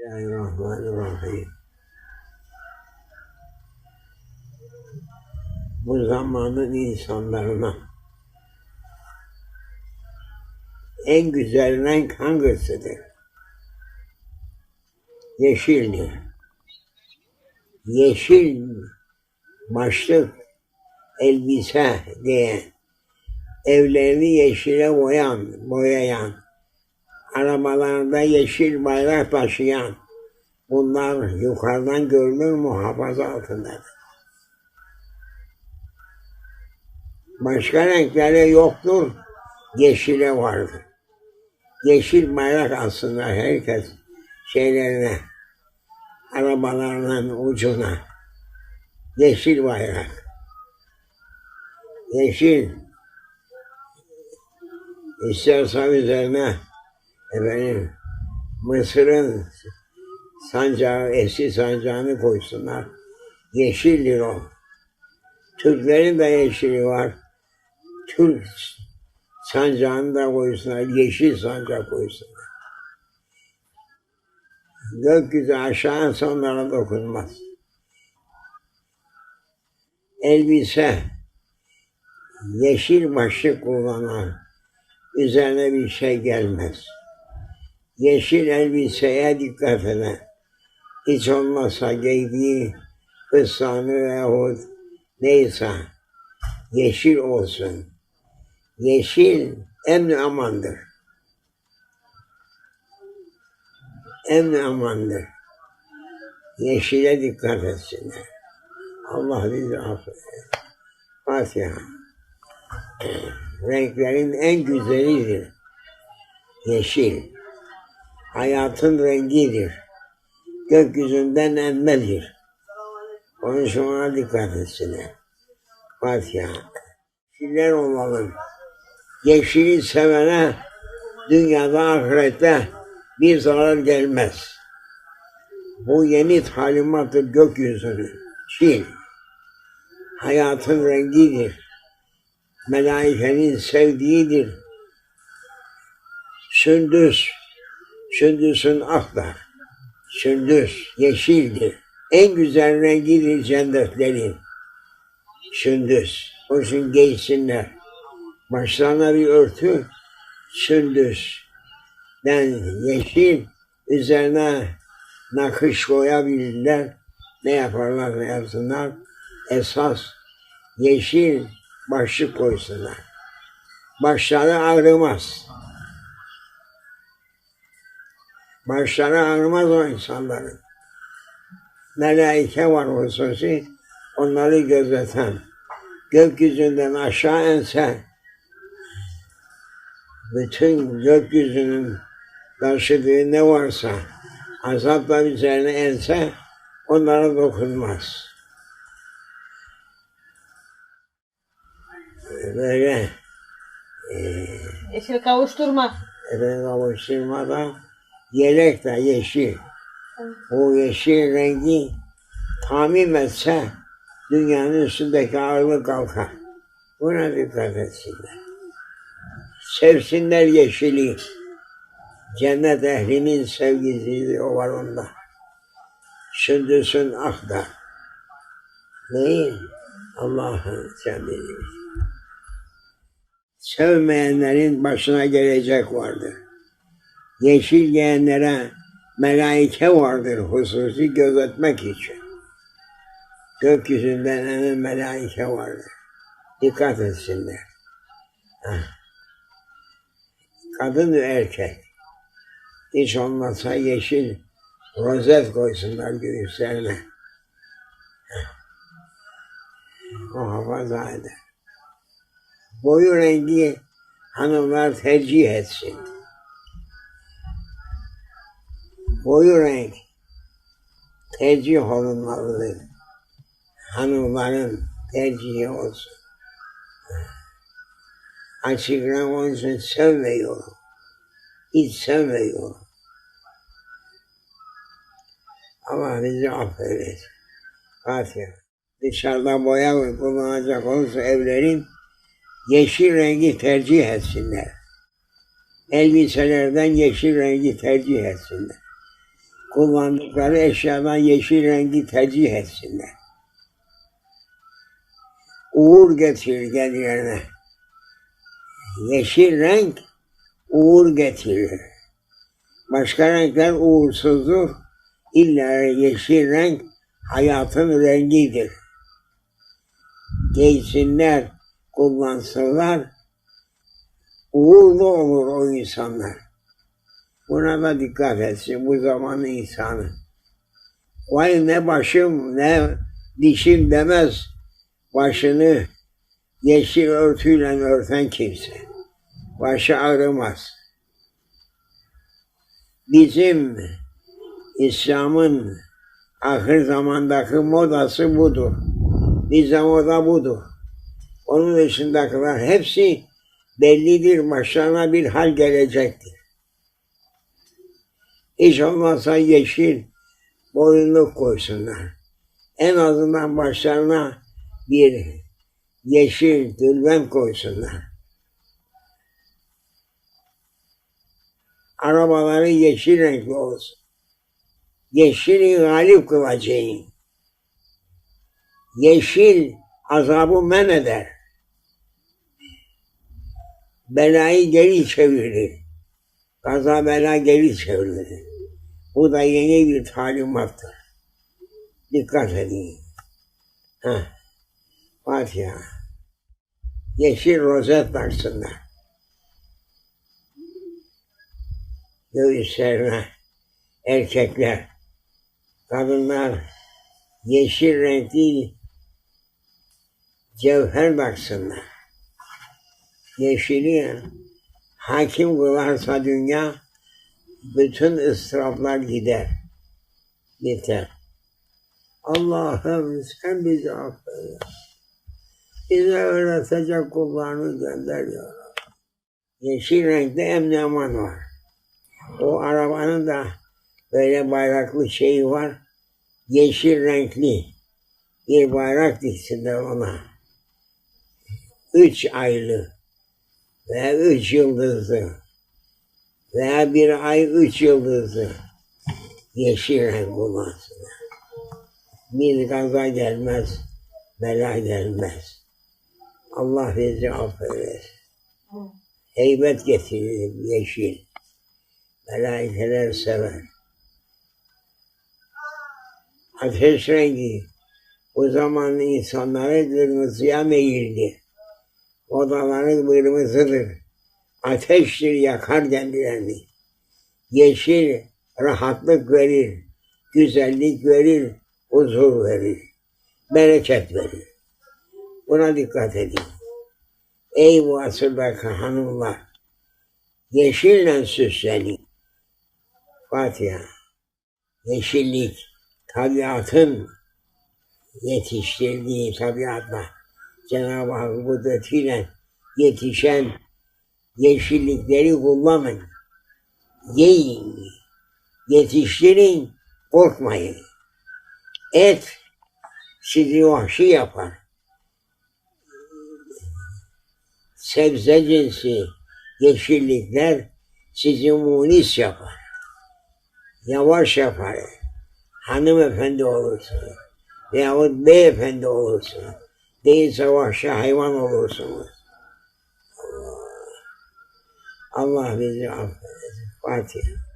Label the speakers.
Speaker 1: Bismillahirrahmanirrahim. Bu zamanın insanlarına en güzel renk hangisidir? Yeşildir. Yeşil başlık elbise diye evlerini yeşile boyan, boyayan, arabalarda yeşil bayrak taşıyan bunlar yukarıdan görülür muhafaza altındadır. Başka renkleri yoktur, yeşile vardır. Yeşil bayrak aslında herkes şeylerine, arabalarının ucuna yeşil bayrak. Yeşil istersen üzerine efendim Mısır'ın sancağı, eski sancağını koysunlar. Yeşildir o. Türklerin de yeşili var. Türk sancağını da koysunlar. Yeşil sancak koysunlar. Gökyüzü aşağı sonlara dokunmaz. Elbise yeşil başlık kullanan üzerine bir şey gelmez. Yeşil elbiseye dikkat eden, hiç olmazsa giydiği fıstanı veyahut neyse yeşil olsun. Yeşil emni amandır. Emni amandır. Yeşile dikkat etsinler. Allah bizi affeder. Fatiha. Renklerin en güzelidir. Yeşil. Hayatın rengidir. Gökyüzünden emmedir. Onun için ona dikkat etsinler. Fatiha. Yeşiller olalım. Yeşili sevene dünyada ahirette bir zarar gelmez. Bu yeni talimattır gökyüzünü. Şiir. Hayatın rengidir. Melaikenin sevdiğidir. Sündüz. Sündüsün aklar. Sündüz yeşildir. En güzel rengidir cennetlerin. Sündüz. O için giysinler. Başlarına bir örtü. Sündüz. Den yeşil üzerine nakış koyabilirler. Ne yaparlar ne yapsınlar. Esas yeşil başlık koysunlar. Başları ağrımaz. Başları ağrımaz o insanların. Melaike var hususi, onları gözeten. Gökyüzünden aşağı ense, bütün gökyüzünün taşıdığı ne varsa, azapla üzerine ense, onlara dokunmaz. Böyle
Speaker 2: Yeşil kavuşturma.
Speaker 1: efendim kavuşturmada yelek de yeşil. O yeşil rengi tamim etse dünyanın üstündeki ağırlık kalkar. Buna dikkat etsinler. Sevsinler yeşili. Cennet ehlinin sevgisi o var onda. Sündüsün akda. Neyi? Allah'ın bilirsin. Sevmeyenlerin başına gelecek vardır. Yeşil giyenlere melaike vardır hususi gözetmek için. Gökyüzünden enen melaike vardır. Dikkat etsinler. Kadın ve erkek. Hiç olmazsa yeşil rozet koysunlar göğüslerine. Muhafaza eder. Boyu rengi hanımlar tercih etsin. Boyu renk tercih olunmalıdır. Hanımların tercihi olsun. Açık renk onun için sevmiyorum. Hiç sevmiyorum. Allah bizi affeylesin. Fatiha. Dışarıda boya kullanacak olursa evlerin yeşil rengi tercih etsinler. Elbiselerden yeşil rengi tercih etsinler. Kullandıkları eşyadan yeşil rengi tercih etsinler. Uğur getirir kendilerine. Yeşil renk uğur getirir. Başka renkler uğursuzdur. İlla yeşil renk hayatın rengidir. Giysinler, kullansınlar, uğurlu olur o insanlar. Buna da dikkat etsin bu zamanın insanı. Vay ne başım ne dişim demez başını yeşil örtüyle örten kimse. Başı ağrımaz. Bizim İslam'ın ahir zamandaki modası budur. Bize moda budur. Onun dışındakiler hepsi bellidir. Başlarına bir hal gelecektir. Hiç olmazsa yeşil boyunluk koysunlar. En azından başlarına bir yeşil tülben koysunlar. Arabaları yeşil renkli olsun. Yeşili galip kılacağım. Yeşil azabı men eder. Belayı geri çevirir. Kaza bela geri çevirir. Bu da yeni bir talimattır. Dikkat edin. Heh. Fatiha. Yeşil rozet taksınlar. Göğüslerine erkekler, kadınlar yeşil renkli cevher taksınlar. Yeşili hakim kılarsa dünya bütün ıstıraplar gider. Yeter. Allah'ım sen bizi affeyle. Bize öğretecek kullarını gönder ya. Yeşil renkte emni aman var. O arabanın da böyle bayraklı şeyi var. Yeşil renkli bir bayrak diksinler ona. Üç aylı veya üç yıldızlı veya bir ay üç yıldızlı yeşil renk kullansınlar. Bir gaza gelmez, bela gelmez. Allah bizi affeder. Heybet getirir yeşil. Melaikeler sever. Ateş rengi o zaman insanları kırmızıya meyildi. Odaları kırmızıdır. Ateştir yakar kendilerini. Yeşil rahatlık verir, güzellik verir, huzur verir, bereket verir. Buna dikkat edin. Ey bu asırdaki hanımlar, yeşille süslenin. Fatiha. Yeşillik, tabiatın yetiştirdiği tabiatla Cenab-ı Hak kudretiyle yetişen yeşillikleri kullanın. Yiyin, yetiştirin, korkmayın. Et sizi vahşi yapar. Sebze cinsi yeşillikler sizi munis yapar. Yavaş yapar. Hanımefendi olursunuz. Veyahut beyefendi olursunuz. Değilse vahşi hayvan olursunuz. Allah, bizi affetsin. Fatiha.